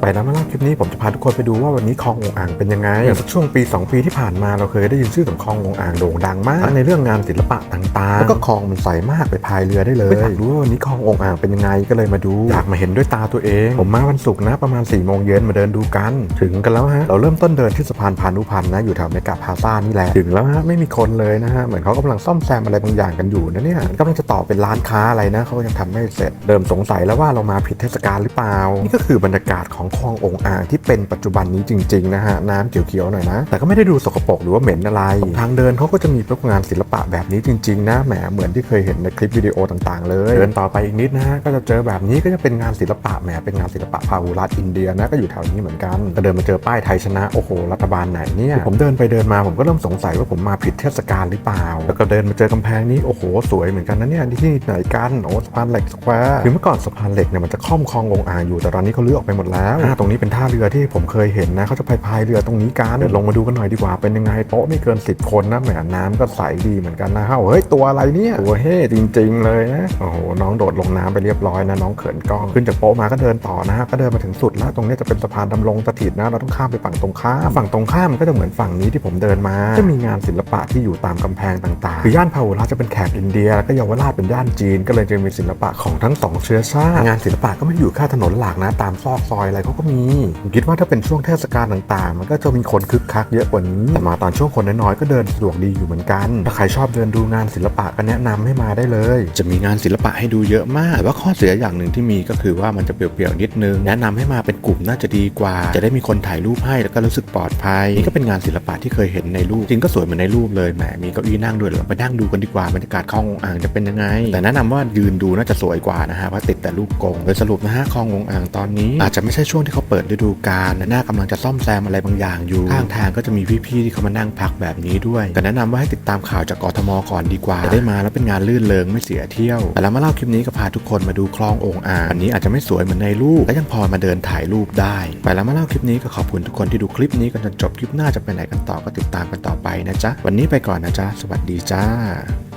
ไปแล้วมาเล่าคลิปนี้ผมจะพาทุกคนไปดูว่าวันนี้คลององอ่างเป็นยังไงอย่างสักช่วงปี 2 ปีที่ผ่านมาเราเคยได้ยินชื่อของคลององอ่างโด่งดังมากในเรื่องงานศิลปะต่างๆ แล้วก็คลองมันใสมากไปพายเรือได้เลยอยากรู้ว่าวันนี้คลององอ่างเป็นยังไงก็เลยมาดูอยากมาเห็นด้วยตาตัวเอง ผมมาวันศุกร์นะประมาณ4ี่โมงเย็นมาเดินดูกัน ถึงกันแล้วฮะเราเริ่มต้นเดินที่สะพานพานุพันธ์นะอยู่แถวเมกาพาซ่านี่แหละถึงแล้วฮะไม่มีคนเลยนะฮะเหมือนเขากำลังซ่อมแซมอะไรบางอย่างกันอยู่นะเนี่ยกำลังจะต่อเป็นร้านค้าอะไรนะเขายังทำไม่เสร็จเดิมสงสัยแล้วว่าเรามาผิดเทศกาลหรือเปล่านี่ก็คือบรรยากาศของคลององอ่างที่เป็นปัจจุบันนี้จริงๆนะฮะน้ำเขียวๆหน่อยนะ แต่ก็ไม่ได้ดูสกปรกหรือว่าเหม็นอะไร ทางเดินเขาก็จะมีพวกงานศิลปะแบบนี้จริง ๆ นะแหมเหมือนที่เคยเห็นในคลิปวิดีโอต่างๆ เลยเดินต่อไปอีกนิดนะฮะก็จะเจอแบบนี้ก็จะเป็นงานศิลปะแหมเป็นงานศิลปะพาหุรัตอินเดียนะก็อยู่แถวนี้เหมือนกันก็เดินมาเจอป้ายไทยชนะโอ้โหรัฐบาลไหนเนี่ยผมเดินไปเดินมาผมก็เริ่มสงสัยว่าผมมาผิดเทศกาลหรือเปล่า แล้วก็เดินมาเจอกำแพงนี้โอ้โหสวยเหมือนกันนะเนี่ยที่ไหนกันโอ้สะพานเหล็กสแควร์คือเมื่อก่อนสะพานเหล็กเนี่ยมันจะค่อมคลององอ่างอยู่แต่ตอนนี้เขาลื้อออกไปหมดแล้วอ่าตรงนี้เป็นท่าเรือที่ผมเคยเห็นนะเขาจะพายพายเรือตรงนี้กันเดี๋ยวลงมาดูกันหน่อยดีกว่าเป็นยังไงโต๊ะไม่เกิน10คนนะแหมน้ำก็ใสดีเหมือนกันนะฮะเฮ้ยตัวอะไรเนี่ยตัวเฮ่จริง ๆ เลยนะโอ้โหน้องโดดลงน้ำไปเรียบร้อยนะน้องเขินกล้องขึ้นจากโป๊ะมาก็เดินต่อนะฮะก็เดินมาถึงสุดแล้วตรงนี้จะเป็นสะพานดำรงสถิตนะเราต้องข้ามไปฝั่งตรงข้ามฝั่งตรงข้ามก็จะเหมือนฝั่งนี้ที่ผมเดินมา จะมีงานศิลปะที่อยู่ตามกำแพงต่างๆ คือย่านพาหุรัตจะเป็นแขกอินเดียแล้วก็เยาวราชเป็นย่านจีน ก็เลยจะมีศิลปะของทั้งสองเชื้อชาติงานศิลปะก็ไม่อยู่แค่ถนนหลักนะ ตามซอกซอยอะไรเขาก็มีผมคิดว่าถ้าเป็นช่วงเทศกาลต่างๆ มันก็จะมีคนคึกคักเยอะกว่านี้แต่มาตอนช่วงคนน้อยๆก็เดินสะดวกดีอยู่เหมือนกัน ถ้าใครชอบเดินดูงานศิลปะก็แนะนำให้มาได้เลย จะมีงานศิลปะให้ดูเยอะมากแต่ว่าข้อเสียอย่างหนึ่งที่มีก็คือว่ามันจะเปลี่ยวๆนิดนึง แนะนำให้มาเป็นกลุ่มน่าจะดีกว่า จะได้มีคนถ่ายรูปให้แล้วก็รู้สึกปลอดภัยนี่ก็เป็นงานศิลปะที่เคยเห็นในรูปจริงก็สวยเหมือนในรูปเลยแหมมีเก้าอี้นั่งด้วยเราไปนั่งดูกันดีกว่าบรรยากาศคลององอ่างจะเป็นยังไง แต่แนะนำว่ายืนดูน่าจะสวยกว่านะฮะเพราะติดแต่ลูกกงโดยสรุปนะฮะคลององอ่างตอนนี้อาจจะไม่ใช่ช่วงที่เขาเปิดฤดูกาลนะน่ากำลังจะซ่อมแซมอะไรบางอย่างอยู่ข้างทางก็จะมีพี่ๆที่เขามานั่งพักแบบนี้ด้วยแต่แนะนำว่าให้ติดตามข่าวจากกทมก่อนดีกว่าจะได้มาแล้วเป็นงานลื่นเริงไม่เสียเที่ยว แต่แล้วมาเล่าคลิปนี้ก็พาทุกคนมาดูคลององอ่างอันนี้อาจจะไม่สวยเหมือนในรูปและยังพอมาเดินถ่ายรูปได้ ไปแล้วมาเล่าคลิปนี้ก็ขอบคุณทุกคนที่ดูคลิปนี้กันจนจบคลิปหน้าจะไปไหนกันต่อก็ติดตามกันต่อไปนะจ๊ะวันนี้ไปก่อนนะจ๊ะสวัสดีจ้า